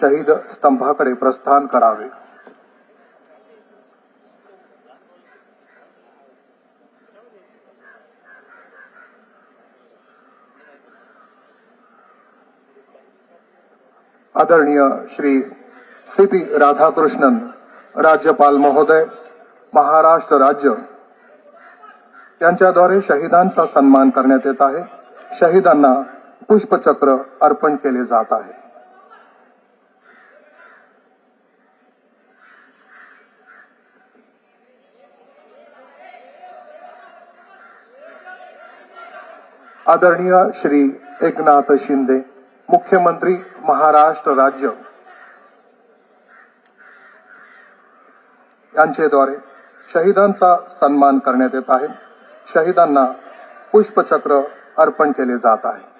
शहीद स्तंभाकडे प्रस्थान करावे. आदरणीय श्री सी पी राधाकृष्णन राज्यपाल महोदय महाराष्ट्र राज्य. यांच्याद्वारे शहीदांचा सन्मान करण्यात येत आहे. शहीदांना पुष्पचक्र अर्पण केले जात आहे. आदरणीय श्री एकनाथ शिंदे मुख्यमंत्री महाराष्ट्र राज्य यांचेद्वारे शहीदांचा सन्मान करण्यात येत आहे. शहीदांना पुष्पचक्र अर्पण केले जात आहे.